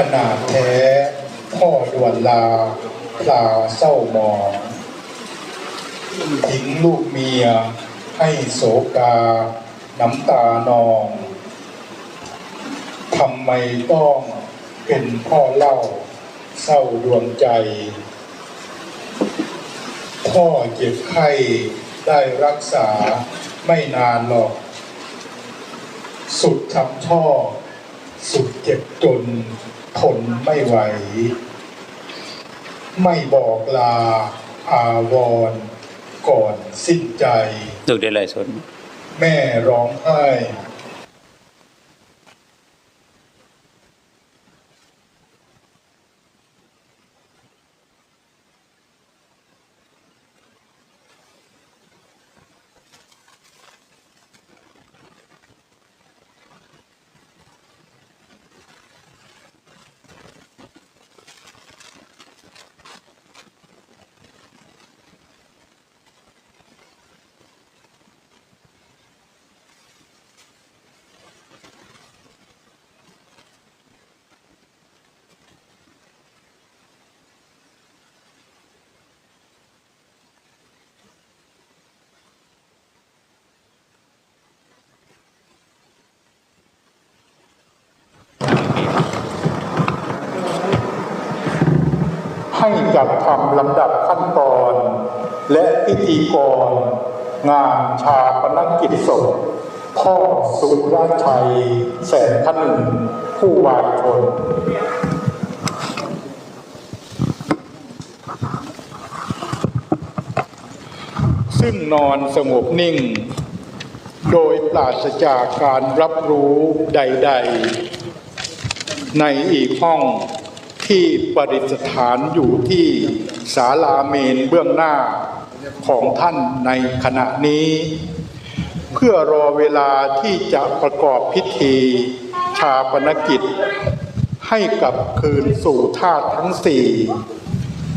ขนาดแท้พ่อดวนลาพลาเศร้าหมองทิ้งลูกเมียให้โศกา น้ำตานองทำไมต้องเป็นพ่อเล่าเศร้าดวงใจ พ่อเจ็บไข้ได้รักษาไม่นานหรอก สุดทำช่อ สุดเจ็บจน ทนไม่ไหว ไม่บอกลาอาวรณ์ก่อนสิ้นใจลูกได้เลยสนแม่ร้องไห้ ให้จัดทำลำดับขั้นตอน และพิธีกรงานชาปนกิจศพพ่อสุรชัย แสนขนึงผู้วายชนซึ่งนอนสงบนิ่ง โดยปราศจากการรับรู้ใด ๆ ในอีกห้องที่ประดิษฐานอยู่ที่ศาลาเมนเบื้องหน้าของท่านในขณะนี้ เพื่อรอเวลาที่จะประกอบพิธีชาปนกิจ ให้กลับคืนสู่ธาตุทั้งสี่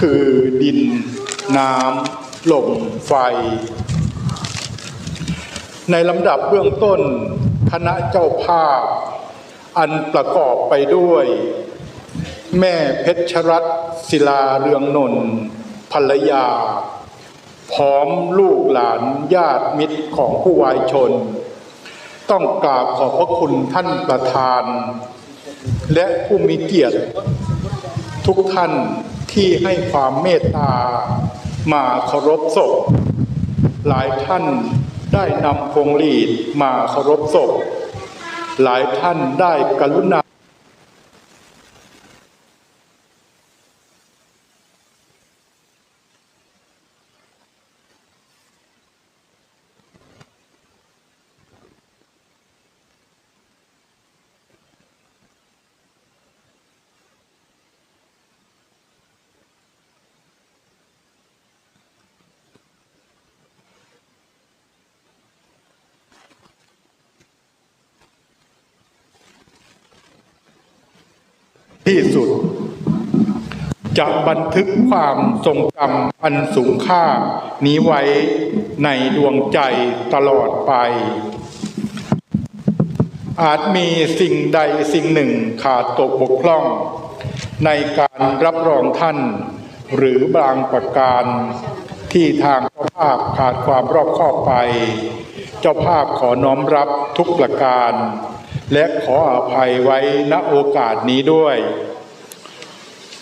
คือดิน น้ำลมไฟ ในลำดับเบื้องต้นคณะเจ้าภาพ อันประกอบไปด้วย แม่เพชรรัตน์ศิลาเรืองนนท์ภรรยา พร้อมลูกหลานญาติมิตรของผู้วายชน ต้องกราบขอบพระคุณท่านประธาน และผู้มีเกียรติ ทุกท่านที่ให้ความเมตตา มาเคารพศพ หลายท่านได้นำพวงหลีดมาเคารพศพ หลายท่านได้กรุณา ที่สุด จะบันทึกความทรงจำอันสูงค่า นี้ไว้ในดวงใจตลอดไป อาจมีสิ่งใดสิ่งหนึ่งขาดตกบกพร่อง ในการรับรองท่าน หรือบางประการที่ทางเจ้าภาพขาดความรอบคอบไป เจ้าภาพขอน้อมรับทุกประการ และขออภัยไว้ณโอกาสนี้ด้วย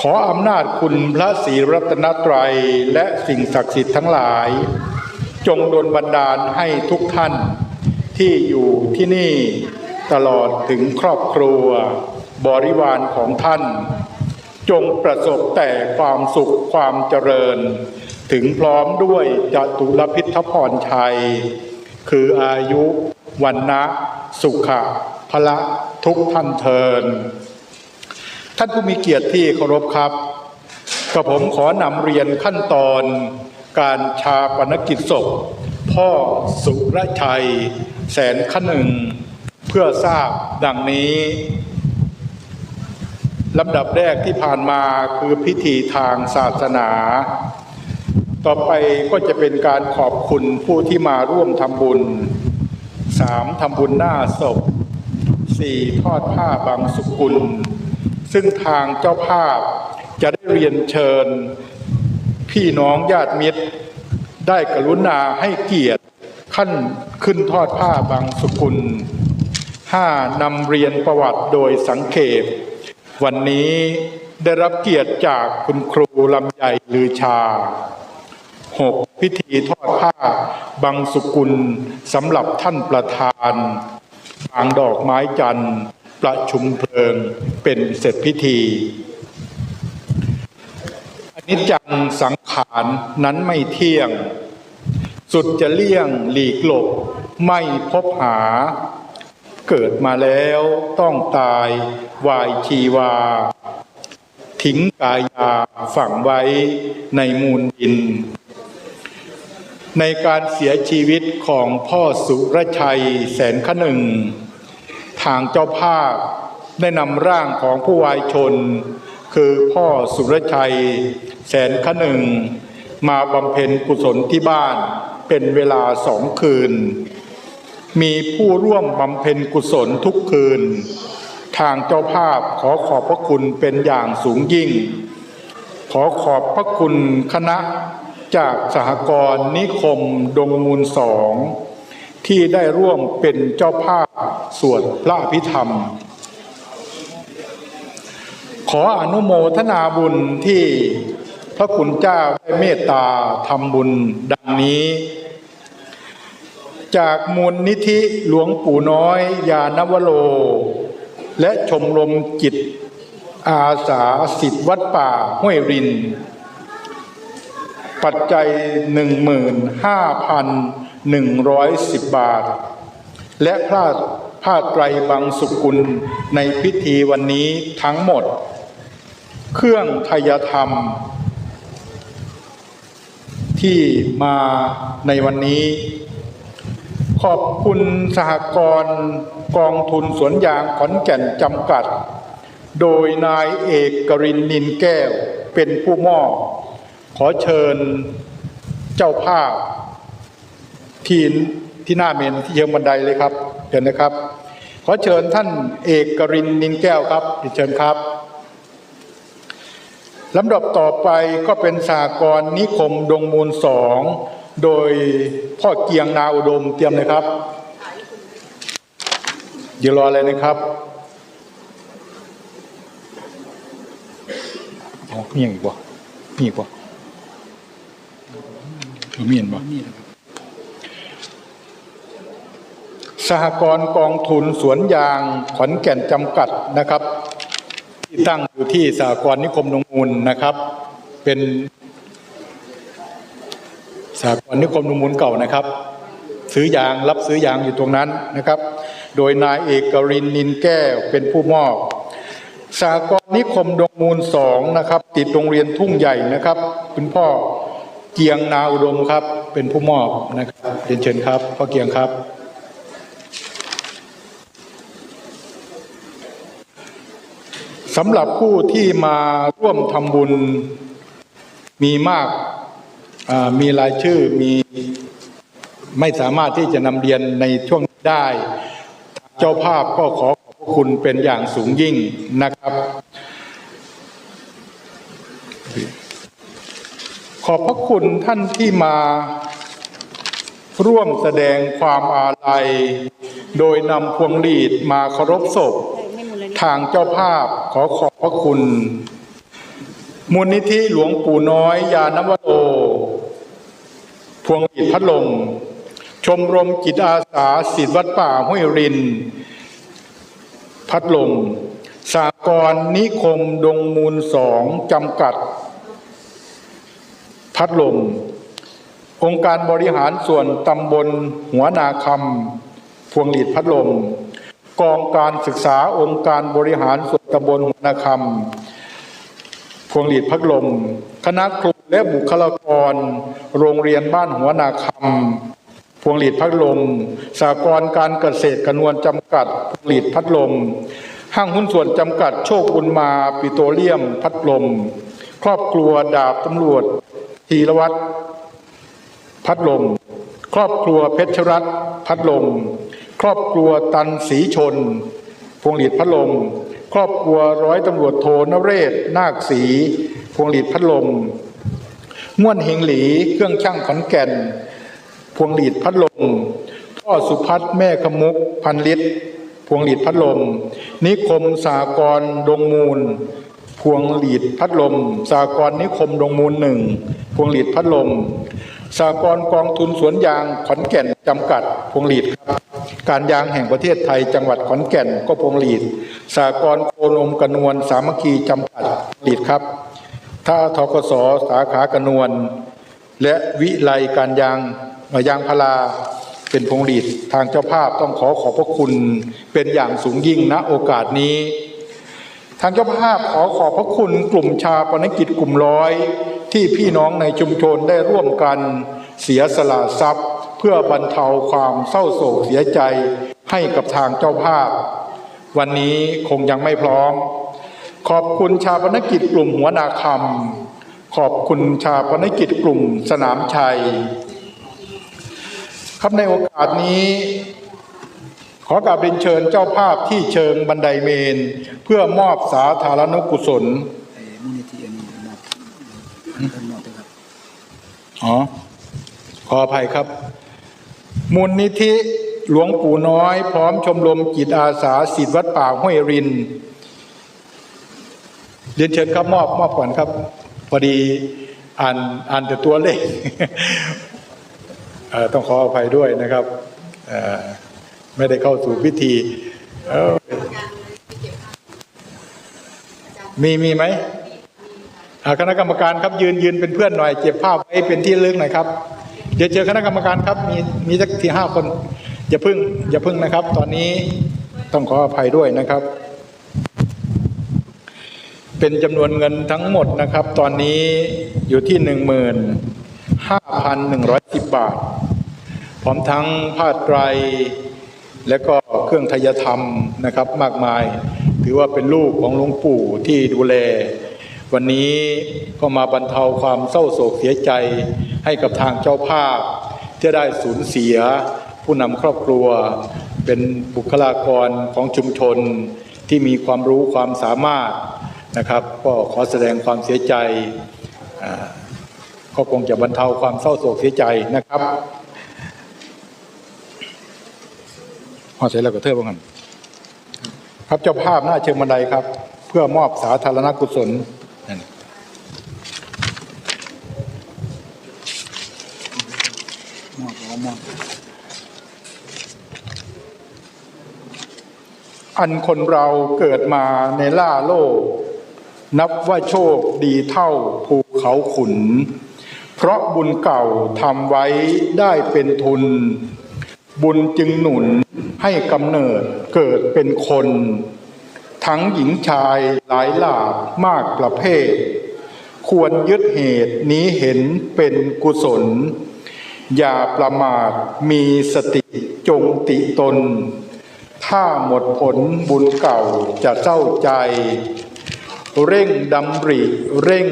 ขออำนาจคุณพระศรีรัตนตรัยและสิ่งศักดิ์สิทธิ์ทั้งหลาย จงดลบันดาลให้ทุกท่านที่อยู่ที่นี่ตลอดถึงครอบครัว บริวารของท่าน จงประสบแต่ความสุขความเจริญ ถึงพร้อมด้วยจตุรพิทพรชัย คืออายุวันนะสุขะ ละทุกท่านเทิน ท่านผู้มีเกียรติที่เคารพครับกระผมขอนำเรียนขั้นตอน การชาปนกิจศพ พ่อสุรชัย แสนขนึ่ง เพื่อทราบดังนี้ลำดับแรกที่ผ่านมาคือพิธีทางศาสนา ต่อไปก็จะเป็นการขอบคุณผู้ที่มาร่วมทำบุญสามทำบุญหน้าศพ สี่ทอดผ้าบางสุกุล ซึ่งทางเจ้าภาพจะได้เรียนเชิญ พี่น้องญาติมิตร ได้กรุณาให้เกียรติขั้นขึ้นทอดผ้าบางสุกุลห้านำเรียนประวัติโดยสังเขปวันนี้ได้รับเกียรติจากคุณครูลำใหญ่ลือชาหกพิธีทอดผ้าบางสุกุลสำหรับท่านประธานางดอกไม้จันทร์ประชุมเพลิงเป็นเสร็จพิธีอนิจจังสังขารนั้นไม่เที่ยง สุดจะเลี่ยงหลีกหลบ ไม่พบหา เกิดมาแล้วต้องตายวายชีวา ทิ้งกายาฝังไว้ในมูลดิน ในการเสียชีวิตของพ่อสุรชัยแสนขหนึ่ง ทางเจ้าภาพได้นำร่างของผู้วายชน คือพ่อสุรชัย แสนขหนึ่ง มาบำเพ็ญกุศลที่บ้านเป็นเวลาสองคืน มีผู้ร่วมบำเพ็ญกุศลทุกคืน ทางเจ้าภาพขอขอบพระคุณเป็นอย่างสูงยิ่ง ขอขอบพระคุณคณะจากสหกรณ์นิคมดงมูลสอง ที่ได้ร่วมเป็นเจ้าภาพสวดพระอภิธรรม ขออนุโมทนาบุญที่พระคุณเจ้าได้เมตตาทำบุญดังนี้ จากมูลนิธิหลวงปู่น้อยยานวโรและชมรมจิตอาสาสิทธิวัดป่าห้วยริน ปัจจัยหนึ่งหมื่นห้าพัน 110 บาท และพระผ้าไตรบางสุกุลในพิธีวันนี้ทั้งหมด เครื่องทยธรรม ที่มาในวันนี้ ขอบคุณสหกรณ์กองทุนสวนยางขอนแก่นจำกัด โดยนายเอกกรินนินแก้วเป็นผู้มอบขอเชิญเจ้าภาพ ที่ที่หน้าเมนที่เชิงบันไดเลยครับเชิญนะครับ ขอเชิญท่านเอกกรินนินแก้วครับเชิญครับลำดับต่อไปก็เป็นสากรนิคมดงมูลสองโดยพ่อเกียงนาอุดมเตรียมเลยครับเดี๋ยวรอเลยนะครับอ๋อมีอย่างอีกวะมีอีกวะมีเห็นปะ สหกรณ์กองทุนสวนยางขอนแก่นจำกัดนะครับ ที่ตั้งอยู่ที่สหกรณ์นิคมนงมูลนะครับ เป็นสหกรณ์นิคมนงมูลเก่านะครับ ซื้อยางรับซื้อยางอยู่ตรงนั้นนะครับ โดยนายเอกรินนินแก้วเป็นผู้มอบสหกรณ์นิคมดงมูลสองนะครับ ติดโรงเรียนทุ่งใหญ่นะครับ คุณพ่อเกียงนาอุดมครับ เป็นผู้มอบนะครับเรียนเชิญครับพ่อเกียงครับ สำหรับผู้ที่มาร่วมทำบุญมีมากมีรายชื่อมีไม่สามารถที่จะนำเรียนในช่วงนี้ได้ เจ้าภาพก็ขอขอบพระคุณเป็นอย่างสูงยิ่งนะครับ ขอบพระคุณท่านที่มาร่วมแสดงความอาลัย โดยนำพวงหลีดมาเคารพศพ ทางเจ้าภาพขอขอบพระคุณ มูลนิธิหลวงปู่น้อย ยานวโรพวงหลีดพัดลม ชมรมจิตอาสาศิษย์วัดป่าห้วยริน พัดลม สากรนิคมดงมูลสองจำกัด พัดลม องค์การบริหารส่วนตำบลหัวนาคำพวงหลีดพัดลม กองการศึกษาองค์การบริหารส่วนตำบลหัวนาคำพวงหลีดพัดลม คณะครูและบุคลากร โรงเรียนบ้านหัวนาคำพวงหลีดพัดลมสากรการเกษตรกนวลจำกัดพวงหลีดพัดลม ห้างหุ้นส่วนจำกัดโชคบุญมาปิโตรเลียมพัดลม ครอบครัวดาบตำรวจธีรวัตรพัดลม ครอบครัวเพชรรัตน์พัดลม ครอบครัวตันศรีชน พวงหลีดพัดลม ครอบครัวร้อยตำรวจโทนเรศ นาคศรีพวงหลีดพัดลมม่วนเฮงหลีเครื่องช่างขอนแก่น พวงหลีดพัดลม พ่อสุพัฒน์แม่ขมุกพันลิตรพวงหลีดพัดลม นิคมสากรดงมูล พวงหลีดพัดลม สากรนิคมดงมูลหนึ่งพวงหลีดพัดลม สากรกองทุนสวนยางขอนแก่นจำกัด พวงหลีดครับ การยางแห่งประเทศไทยจังหวัดขอนแก่นก็พวงหลีดสากรโคนมกระนวลสามัคคีจำกัดพวงหลีดครับถ้าทกสสาขากระนวลและวิไลการยางยางพาราเป็นพวงหลีดทางเจ้าภาพต้องขอขอบพระคุณเป็นอย่างสูงยิ่งณโอกาสนี้ ทางเจ้าภาพขอขอบพระคุณกลุ่มชาปนกิจกลุ่มร้อยที่พี่น้องในชุมชนได้ร่วมกัน เสียสละทรัพย์ เพื่อบรรเทาความเศร้าโศกเสียใจให้กับทางเจ้าภาพ วันนี้คงยังไม่พร้อม ขอบคุณชาปนกิจกลุ่มหัวนาคำขอบคุณชาปนกิจกลุ่มสนามชัย ครับในโอกาสนี้ขอกราบเรียนเชิญเจ้าภาพที่เชิงบันไดเมน เพื่อมอบสาธารณกุศลไอ้มูลนิธิอั ขออภัยครับ มูลนิธิหลวงปู่น้อย พร้อมชมรมจิตอาสาศิษย์วัดป่าห้วยริน เรียนเชิญครับมอบมอบก่อนครับพอดีอ่านอ่านแต่ตัวเลขต้องขออภัยด้วยนะครับไม่ได้เข้าสู่พิธีมีมีไหมคณะกรรมการครับยืนยืนเป็นเพื่อนหน่อย เก็บภาพไว้เป็นที่ลึกหน่อยครับ เดี๋ยวเจอคณะกรรมการครับ มีมีสักที่ห้าคน อย่าพึ่ง อย่าพึ่งนะครับ ตอนนี้ต้องขออภัยด้วยนะครับ เป็นจำนวนเงินทั้งหมดนะครับ ตอนนี้อยู่ที่หนึ่งหมื่นห้าพันหนึ่งร้อยสิบบาท พร้อมทั้งผ้าไตร และก็เครื่องทยธรรมนะครับ มากมาย ถือว่าเป็นลูกของหลวงปู่ที่ดูแล วันนี้ก็มาบรรเทาความเศร้าโศกเสียใจให้กับทางเจ้าภาพ ที่ได้สูญเสีย ผู้นำครอบครัว เป็นบุคลากรของชุมชนที่มีความรู้ความสามารถนะครับ ก็ขอแสดงความเสียใจก็คงจะบรรเทาความเศร้าโศกเสียใจนะครับพอเสร็จแล้วก็เทิดบ้างกันครับเจ้าภาพหน้าเชิงบันไดครับ เพื่อมอบสาธารณกุศล นั่นมอบเอามอบอันคนเราเกิดมาในล่าโลก นับว่าโชคดีเท่าภูเขาขุน เพราะบุญเก่าทำไว้ได้เป็นทุน บุญจึงหนุนให้กำเนิดเกิดเป็นคน ทั้งหญิงชายหลายหลากมากประเภท ควรยึดเหตุนี้เห็นเป็นกุศล อย่าประมาทมีสติจงติตน ถ้าหมดผลบุญเก่าจะเศร้าใจ เร่งดำริเร่ง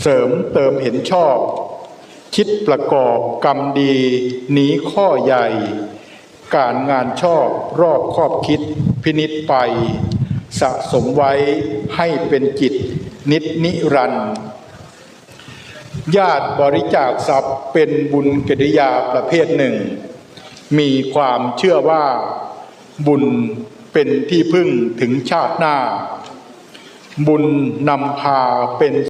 เสริมเติมเห็นชอบ คิดประกอบกรรมดีหนีข้อใหญ่การงานชอบรอบครอบคิดพินิษไป สะสมไว้ให้เป็นจิตนิจนิรันดร์ญาติบริจาคทรัพย์เป็นบุญกิริยาประเภทหนึ่ง มีความเชื่อว่าบุญเป็นที่พึ่งถึงชาติหน้า บุญนำพาเป็น